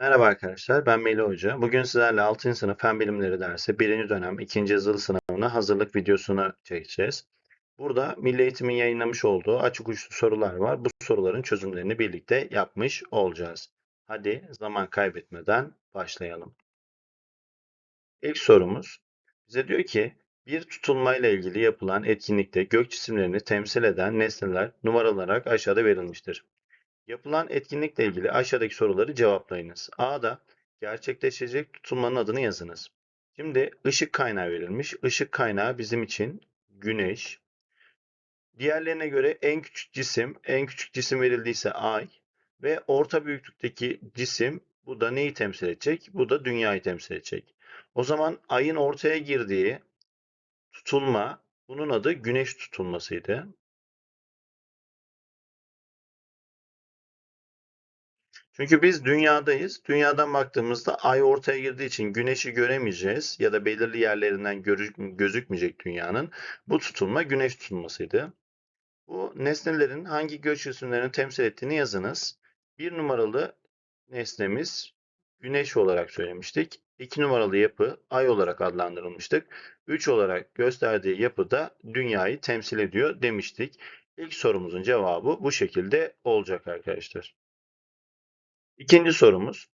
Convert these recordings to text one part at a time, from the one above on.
Merhaba arkadaşlar, ben Melih Hoca. Bugün sizlerle 6. sınıf Fen Bilimleri dersi 1. dönem 2. yazılı sınavına hazırlık videosunu çekeceğiz. Burada Milli Eğitim'in yayınlamış olduğu açık uçlu sorular var. Bu soruların çözümlerini birlikte yapmış olacağız. Hadi zaman kaybetmeden başlayalım. İlk sorumuz bize diyor ki bir tutulmayla ilgili yapılan etkinlikte gök cisimlerini temsil eden nesneler numaralarak aşağıda verilmiştir. Yapılan etkinlikle ilgili aşağıdaki soruları cevaplayınız. A'da gerçekleşecek tutulmanın adını yazınız. Şimdi ışık kaynağı verilmiş. Işık kaynağı bizim için güneş. Diğerlerine göre en küçük cisim, en küçük cisim verildiyse ay ve orta büyüklükteki cisim bu da neyi temsil edecek? Bu da dünyayı temsil edecek. O zaman ayın ortaya girdiği tutulma bunun adı güneş tutulmasıydı. Çünkü biz dünyadayız. Dünyadan baktığımızda ay ortaya girdiği için güneşi göremeyeceğiz ya da belirli yerlerinden gözükmeyecek dünyanın. Bu tutulma güneş tutulmasıydı. Bu nesnelerin hangi göç cisimlerini temsil ettiğini yazınız. Bir numaralı nesnemiz güneş olarak söylemiştik. İki numaralı yapı ay olarak adlandırılmıştık. Üç olarak gösterdiği yapı da dünyayı temsil ediyor demiştik. İlk sorumuzun cevabı bu şekilde olacak arkadaşlar. İkinci sorumuz.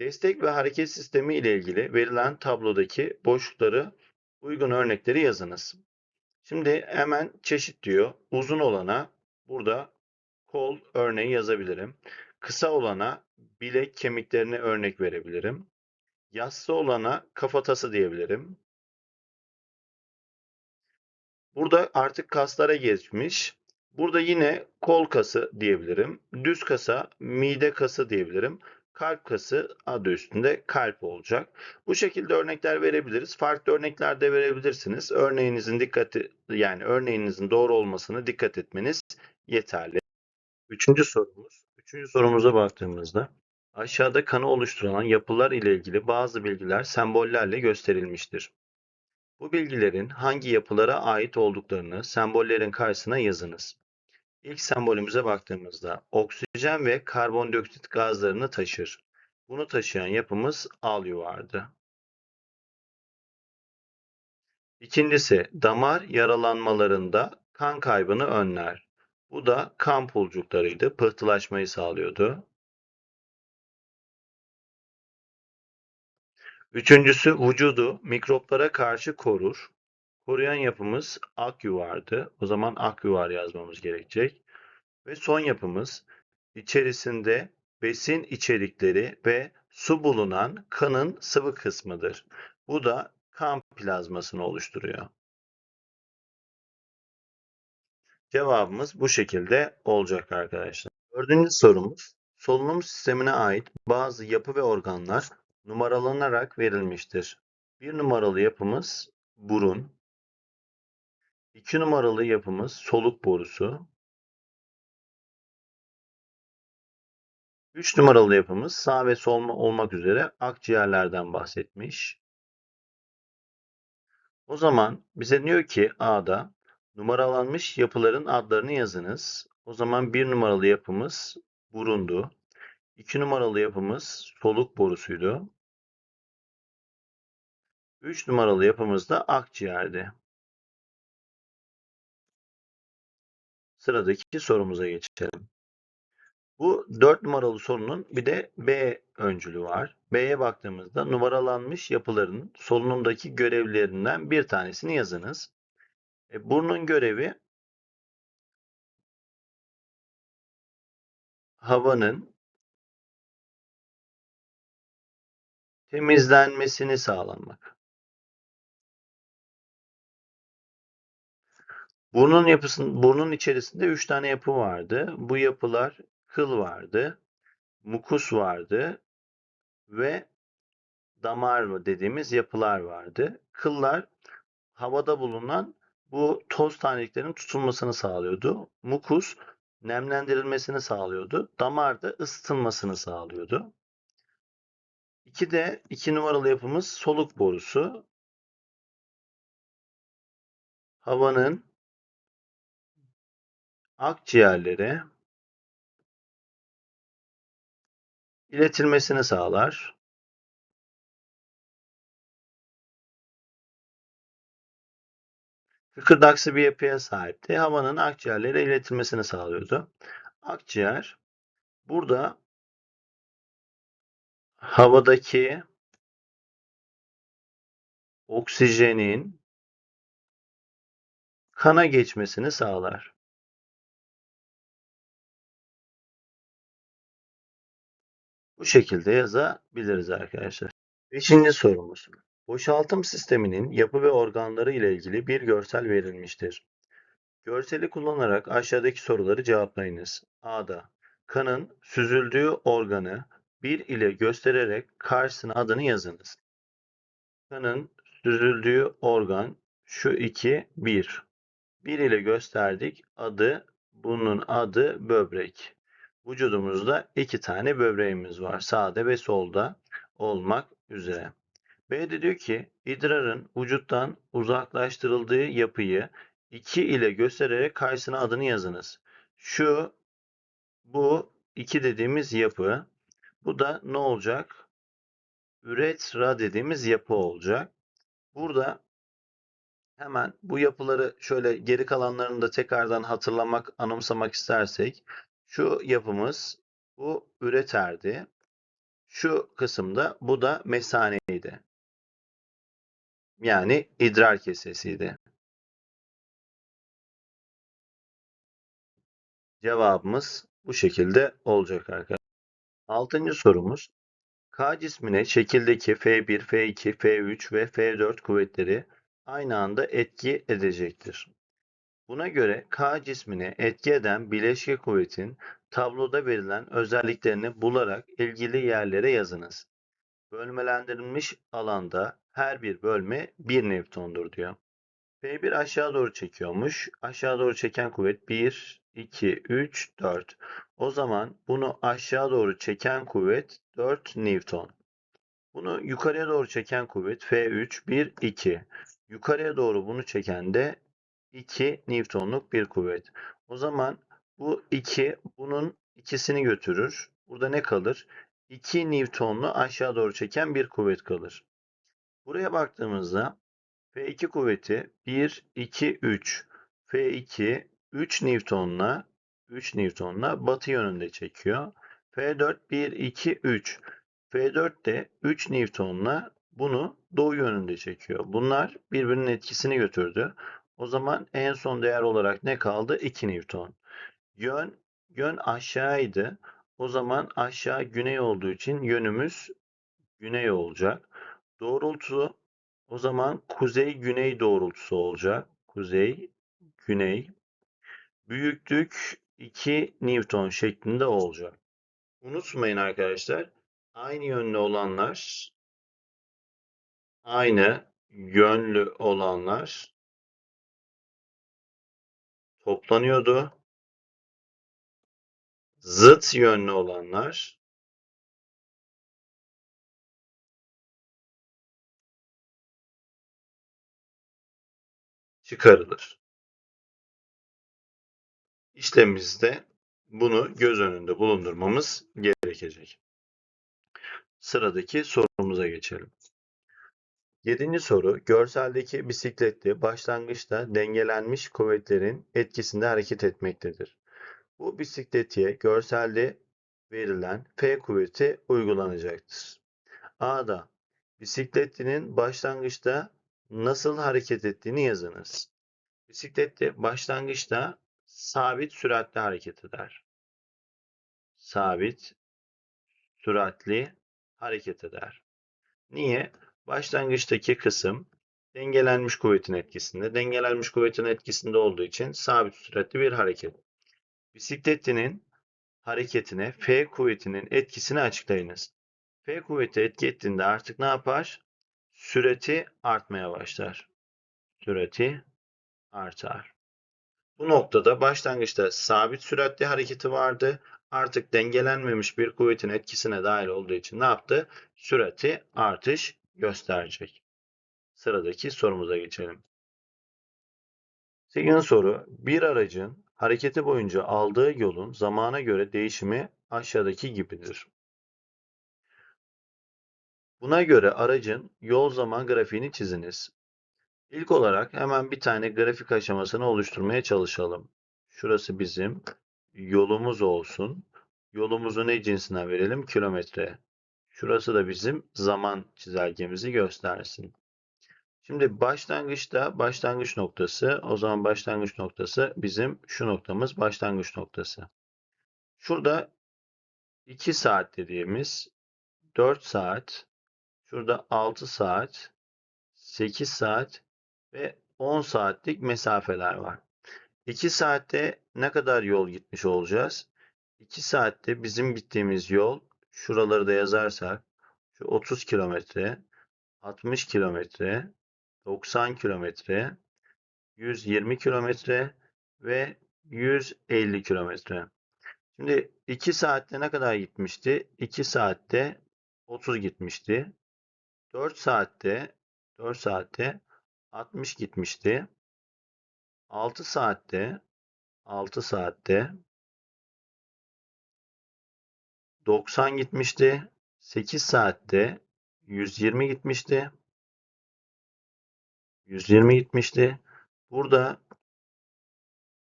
Destek ve hareket sistemi ile ilgili verilen tablodaki boşlukları uygun örnekleri yazınız. Şimdi hemen çeşit diyor. Uzun olana burada kol örneği yazabilirim. Kısa olana bilek kemiklerine örnek verebilirim. Yassı olana kafatası diyebilirim. Burada artık kaslara geçmiş. Burada yine kol kası diyebilirim. Düz kasa mide kası diyebilirim. Kalp kası adı üstünde kalp olacak. Bu şekilde örnekler verebiliriz. Farklı örnekler de verebilirsiniz. Örneğinizin dikkati yani örneğinizin doğru olmasını dikkat etmeniz yeterli. Üçüncü sorumuz. Üçüncü sorumuza baktığımızda aşağıda kanı oluşturan yapılar ile ilgili bazı bilgiler sembollerle gösterilmiştir. Bu bilgilerin hangi yapılara ait olduklarını sembollerin karşısına yazınız. İlk sembolümüze baktığımızda oksijen ve karbondioksit gazlarını taşır. Bunu taşıyan yapımız al yuvardı. İkincisi damar yaralanmalarında kan kaybını önler. Bu da kan pulcuklarıydı. Pıhtılaşmayı sağlıyordu. Üçüncüsü vücudu mikroplara karşı korur. Koruyan yapımız ak yuvardı. O zaman ak yuvar yazmamız gerekecek. Ve son yapımız içerisinde besin içerikleri ve su bulunan kanın sıvı kısmıdır. Bu da kan plazmasını oluşturuyor. Cevabımız bu şekilde olacak arkadaşlar. Dördüncü sorumuz. Solunum sistemine ait bazı yapı ve organlar numaralanarak verilmiştir. Bir numaralı yapımız burun. İki numaralı yapımız soluk borusu. Üç numaralı yapımız sağ ve sol olmak üzere akciğerlerden bahsetmiş. O zaman bize diyor ki A'da numaralanmış yapıların adlarını yazınız. O zaman bir numaralı yapımız burundu. İki numaralı yapımız soluk borusuydu. Üç numaralı yapımız da akciğerdi. Sıradaki sorumuza geçelim. Bu 4 numaralı sorunun bir de B öncülü var. B'ye baktığımızda numaralanmış yapıların solunumdaki görevlerinden bir tanesini yazınız. E, burnun görevi havanın temizlenmesini sağlamak. Burnun yapısının burnun içerisinde 3 tane yapı vardı. Bu yapılar kıl vardı, mukus vardı ve damar dediğimiz yapılar vardı. Kıllar havada bulunan bu toz taneciklerin tutulmasını sağlıyordu. Mukus nemlendirilmesini sağlıyordu. Damar da ısıtılmasını sağlıyordu. İki de iki numaralı yapımız soluk borusu. Havanın akciğerlere iletilmesini sağlar. Kıkırdaksı bir yapıya sahipti. Havanın akciğerlere iletilmesini sağlıyordu. Akciğer burada havadaki oksijenin kana geçmesini sağlar. Bu şekilde yazabiliriz arkadaşlar. Beşinci sorumuz. Boşaltım sisteminin yapı ve organları ile ilgili bir görsel verilmiştir. Görseli kullanarak aşağıdaki soruları cevaplayınız. A'da kanın süzüldüğü organı 1 ile göstererek karşısına adını yazınız. Kanın süzüldüğü organ şu 2 1. 1 ile gösterdik. Adı bunun adı böbrek. Vücudumuzda iki tane böbreğimiz var. Sağda ve solda olmak üzere. B de diyor ki idrarın vücuttan uzaklaştırıldığı yapıyı 2 ile göstererek karşısına adını yazınız. Şu bu 2 dediğimiz yapı. Bu da ne olacak? Üretra dediğimiz yapı olacak. Burada hemen bu yapıları şöyle geri kalanlarını da tekrardan hatırlamak, anımsamak istersek şu yapımız bu üreterdi. Şu kısımda bu da mesaneydi. Yani idrar kesesiydi. Cevabımız bu şekilde olacak arkadaşlar. Altıncı sorumuz. K cismine şekildeki F1, F2, F3 ve F4 kuvvetleri aynı anda etki edecektir. Buna göre K cismine etki eden bileşke kuvvetin tabloda verilen özelliklerini bularak ilgili yerlere yazınız. Bölmelendirilmiş alanda her bir bölme 1 Newton'dur diyor. F1 aşağı doğru çekiyormuş. Aşağı doğru çeken kuvvet 1, 2, 3, 4. O zaman bunu aşağı doğru çeken kuvvet 4 Newton. Bunu yukarıya doğru çeken kuvvet F3 1, 2. Yukarıya doğru bunu çeken de 2 Newton'luk bir kuvvet. O zaman bu 2 bunun ikisini götürür. Burada ne kalır? 2 Newton'lu aşağı doğru çeken bir kuvvet kalır. Buraya baktığımızda F2 kuvveti 1, 2, 3. F2 3 Newton'la 3 Newton'la batı yönünde çekiyor. F4 1, 2, 3. F4 de 3 Newton'la bunu doğu yönünde çekiyor. Bunlar birbirinin etkisini götürdü. O zaman en son değer olarak ne kaldı? 2 Newton. Yön, yön aşağıydı. O zaman aşağı güney olduğu için yönümüz güney olacak. Doğrultu o zaman kuzey-güney doğrultusu olacak. Kuzey, güney. Büyüklük 2 Newton şeklinde olacak. Unutmayın arkadaşlar. Aynı yönlü olanlar aynı yönlü olanlar toplanıyordu. Zıt yönlü olanlar çıkarılır. İşlemimizde bunu göz önünde bulundurmamız gerekecek. Sıradaki sorumuza geçelim. Yedinci soru, görseldeki bisikletli başlangıçta dengelenmiş kuvvetlerin etkisinde hareket etmektedir. Bu bisikletiye görselde verilen F kuvveti uygulanacaktır. A'da bisikletlinin başlangıçta nasıl hareket ettiğini yazınız. Bisikletli başlangıçta sabit süratle hareket eder. Sabit süratli hareket eder. Niye? Başlangıçtaki kısım dengelenmiş kuvvetin etkisinde. Dengelenmiş kuvvetin etkisinde olduğu için sabit süratli bir hareket. Bisikletinin hareketine F kuvvetinin etkisini açıklayınız. F kuvveti etki ettiğinde artık ne yapar? Süreti artmaya başlar. Süreti artar. Bu noktada başlangıçta sabit süratli hareketi vardı. Artık dengelenmemiş bir kuvvetin etkisine dahil olduğu için ne yaptı? Sürati artış gösterecek. Sıradaki sorumuza geçelim. 8. soru. Bir aracın hareketi boyunca aldığı yolun zamana göre değişimi aşağıdaki gibidir. Buna göre aracın yol zaman grafiğini çiziniz. İlk olarak hemen bir tane grafik aşamasını oluşturmaya çalışalım. Şurası bizim yolumuz olsun. Yolumuzu ne cinsine verelim? Kilometre. Şurası da bizim zaman çizelgemizi göstersin. Şimdi başlangıçta başlangıç noktası, o zaman başlangıç noktası bizim şu noktamız başlangıç noktası. Şurada 2 saat dediğimiz 4 saat, şurada 6 saat, 8 saat ve 10 saatlik mesafeler var. 2 saatte ne kadar yol gitmiş olacağız? 2 saatte bizim gittiğimiz yol, şuraları da yazarsak, şu 30 kilometre, 60 kilometre, 90 kilometre, 120 kilometre ve 150 kilometre. Şimdi 2 saatte ne kadar gitmişti? 2 saatte 30 gitmişti. 4 saatte 4 saatte 60 gitmişti. 6 saatte 6 saatte 90 gitmişti. 8 saatte 120 gitmişti. 120 gitmişti. Burada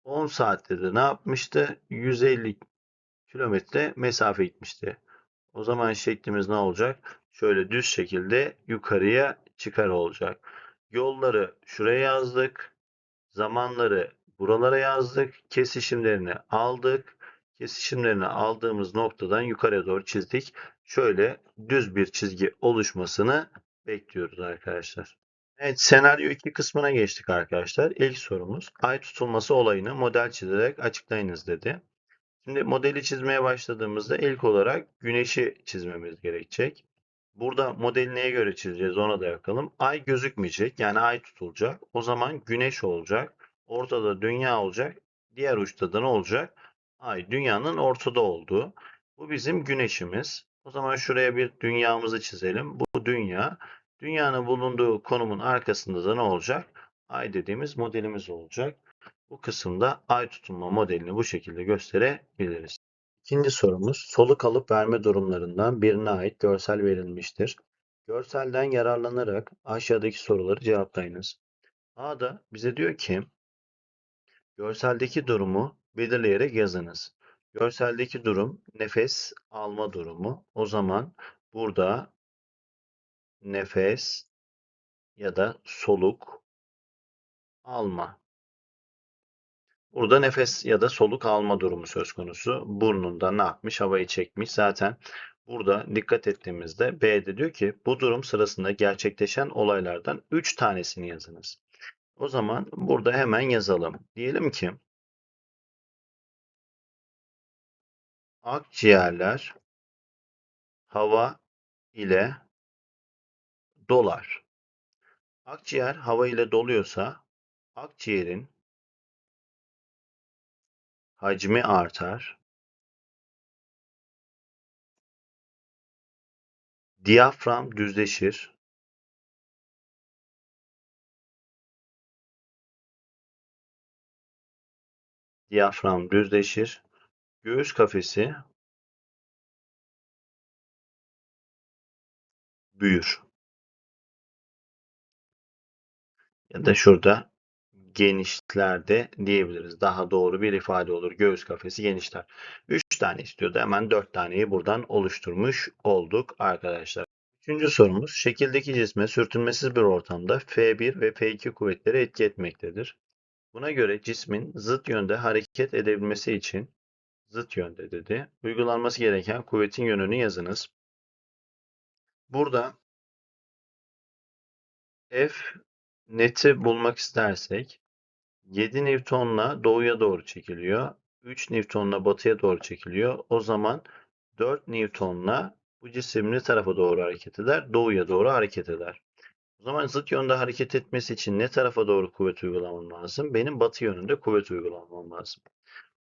10 saatte de ne yapmıştı? 150 kilometre mesafe gitmişti. O zaman şeklimiz ne olacak? Şöyle düz şekilde yukarıya çıkar olacak. Yolları şuraya yazdık. Zamanları buralara yazdık. Kesişimlerini aldık. Kesişimlerini aldığımız noktadan yukarıya doğru çizdik. Şöyle düz bir çizgi oluşmasını bekliyoruz arkadaşlar. Evet, senaryo 2 kısmına geçtik arkadaşlar. İlk sorumuz ay tutulması olayını model çizerek açıklayınız dedi. Şimdi modeli çizmeye başladığımızda ilk olarak güneşi çizmemiz gerekecek. Burada modeli neye göre çizeceğiz ona da bakalım. Ay gözükmeyecek yani ay tutulacak. O zaman güneş olacak. Ortada dünya olacak. Diğer uçta da ne olacak? Ay dünyanın ortada olduğu. Bu bizim güneşimiz. O zaman şuraya bir dünyamızı çizelim. Bu dünya. Dünyanın bulunduğu konumun arkasında da ne olacak? Ay dediğimiz modelimiz olacak. Bu kısımda ay tutulma modelini bu şekilde gösterebiliriz. İkinci sorumuz soluk alıp verme durumlarından birine ait görsel verilmiştir. Görselden yararlanarak aşağıdaki soruları cevaplayınız. A'da bize diyor ki görseldeki durumu belirleyerek yazınız. Görseldeki durum nefes alma durumu. O zaman burada nefes ya da soluk alma. Burada nefes ya da soluk alma durumu söz konusu. Burnunda ne yapmış? Havayı çekmiş. Zaten burada dikkat ettiğimizde B'de diyor ki bu durum sırasında gerçekleşen olaylardan 3 tanesini yazınız. O zaman burada hemen yazalım. Diyelim ki akciğerler hava ile dolar. Akciğer hava ile doluyorsa akciğerin hacmi artar. Diyafram düzleşir. Diyafram düzleşir. Göğüs kafesi büyür. Ya da şurada genişler de diyebiliriz. Daha doğru bir ifade olur. Göğüs kafesi genişler. 3 tane istiyordu. Hemen 4 taneyi buradan oluşturmuş olduk arkadaşlar. Üçüncü sorumuz. Şekildeki cisme sürtünmesiz bir ortamda F1 ve F2 kuvvetleri etki etmektedir. Buna göre cismin zıt yönde hareket edebilmesi için zıt yönde dedi. Uygulanması gereken kuvvetin yönünü yazınız. Burada F neti bulmak istersek 7 Newton'la doğuya doğru çekiliyor. 3 Newton'la batıya doğru çekiliyor. O zaman 4 Newton'la bu cisim ne tarafa doğru hareket eder? Doğuya doğru hareket eder. O zaman zıt yönde hareket etmesi için ne tarafa doğru kuvvet uygulamam lazım? Benim batı yönünde kuvvet uygulamam lazım.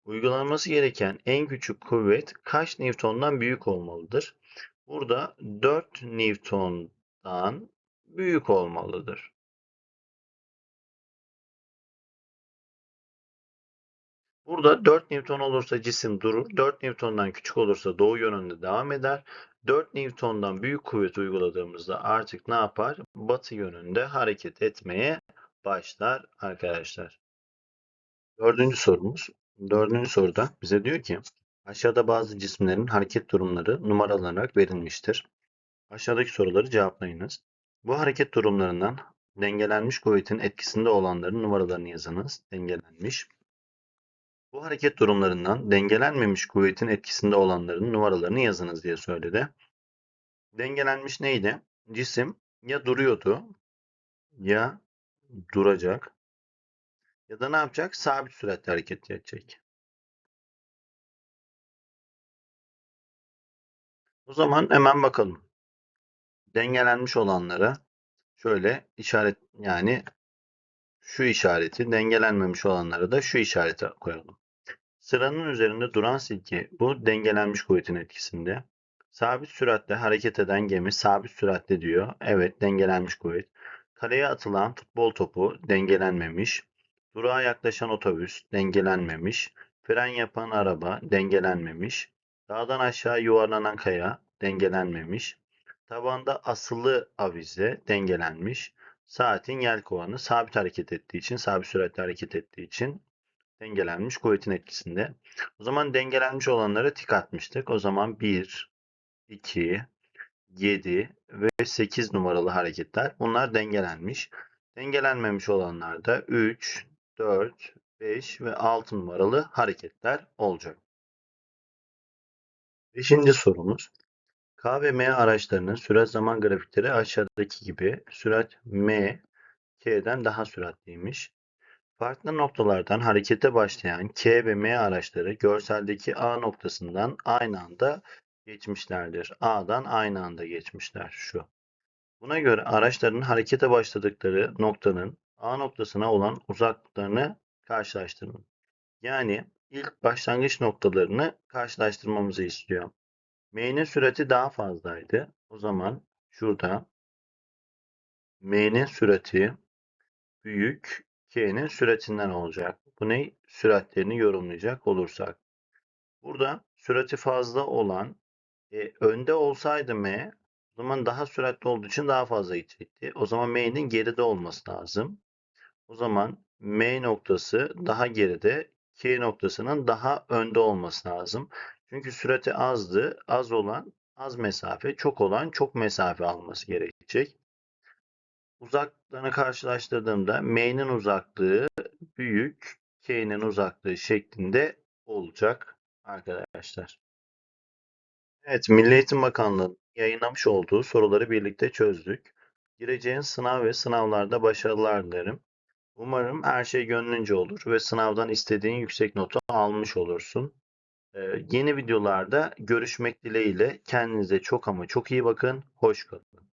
Uygulanması gereken en küçük kuvvet kaç Newton'dan büyük olmalıdır? Burada 4 Newton'dan büyük olmalıdır. Burada 4 Newton olursa cisim durur. 4 Newton'dan küçük olursa doğu yönünde devam eder. 4 Newton'dan büyük kuvvet uyguladığımızda artık ne yapar? Batı yönünde hareket etmeye başlar arkadaşlar. Dördüncü sorumuz. Dördüncü soruda bize diyor ki aşağıda bazı cisimlerin hareket durumları numaralanarak verilmiştir. Aşağıdaki soruları cevaplayınız. Bu hareket durumlarından dengelenmiş kuvvetin etkisinde olanların numaralarını yazınız. Dengelenmiş. Bu hareket durumlarından dengelenmemiş kuvvetin etkisinde olanların numaralarını yazınız diye söyledi. Dengelenmiş neydi? Cisim ya duruyordu ya duracak ya da ne yapacak? Sabit süratle hareket edecek. O zaman hemen bakalım. Dengelenmiş olanlara şöyle işaret yani şu işareti dengelenmemiş olanlara da şu işareti koyalım. Sıranın üzerinde duran silke bu dengelenmiş kuvvetin etkisinde. Sabit süratle hareket eden gemi sabit süratle diyor. Evet dengelenmiş kuvvet. Kaleye atılan futbol topu dengelenmemiş. Durağa yaklaşan otobüs dengelenmemiş. Fren yapan araba dengelenmemiş. Dağdan aşağı yuvarlanan kaya dengelenmemiş. Tabanda asılı avize dengelenmiş. Saatin yelkovanı sabit hareket ettiği için, sabit süratle hareket ettiği için dengelenmiş kuvvetin etkisinde. O zaman dengelenmiş olanlara tik atmıştık. O zaman 1, 2, 7 ve 8 numaralı hareketler. Bunlar dengelenmiş. Dengelenmemiş olanlar da 3, 4, 5 ve 6 numaralı hareketler olacak. Beşinci sorumuz. K ve M araçlarının sürat zaman grafikleri aşağıdaki gibi. Sürat M, K'den daha süratliymiş. Farklı noktalardan harekete başlayan K ve M araçları görseldeki A noktasından aynı anda geçmişlerdir. A'dan aynı anda geçmişler şu. Buna göre araçların harekete başladıkları noktanın A noktasına olan uzaklıklarını karşılaştırın. Yani ilk başlangıç noktalarını karşılaştırmamızı istiyor. M'nin sürati daha fazlaydı. O zaman şurada M'nin sürati büyük K'nin süratinden olacak. Bu ne? Süratlerini yorumlayacak olursak. Burada sürati fazla olan e, önde olsaydı M o zaman daha süratli olduğu için daha fazla gidecekti. O zaman M'nin geride olması lazım. O zaman M noktası daha geride, K noktasının daha önde olması lazım. Çünkü sürati azdı. Az olan az mesafe, çok olan çok mesafe alması gerekecek. Uzaklarını karşılaştırdığımda M'nin uzaklığı büyük, K'nin uzaklığı şeklinde olacak arkadaşlar. Evet, Milli Eğitim Bakanlığı'nın yayınlamış olduğu soruları birlikte çözdük. Gireceğin sınav ve sınavlarda başarılar dilerim. Umarım her şey gönlünce olur ve sınavdan istediğin yüksek notu almış olursun. Ee, yeni videolarda görüşmek dileğiyle kendinize çok ama çok iyi bakın. Hoş kalın.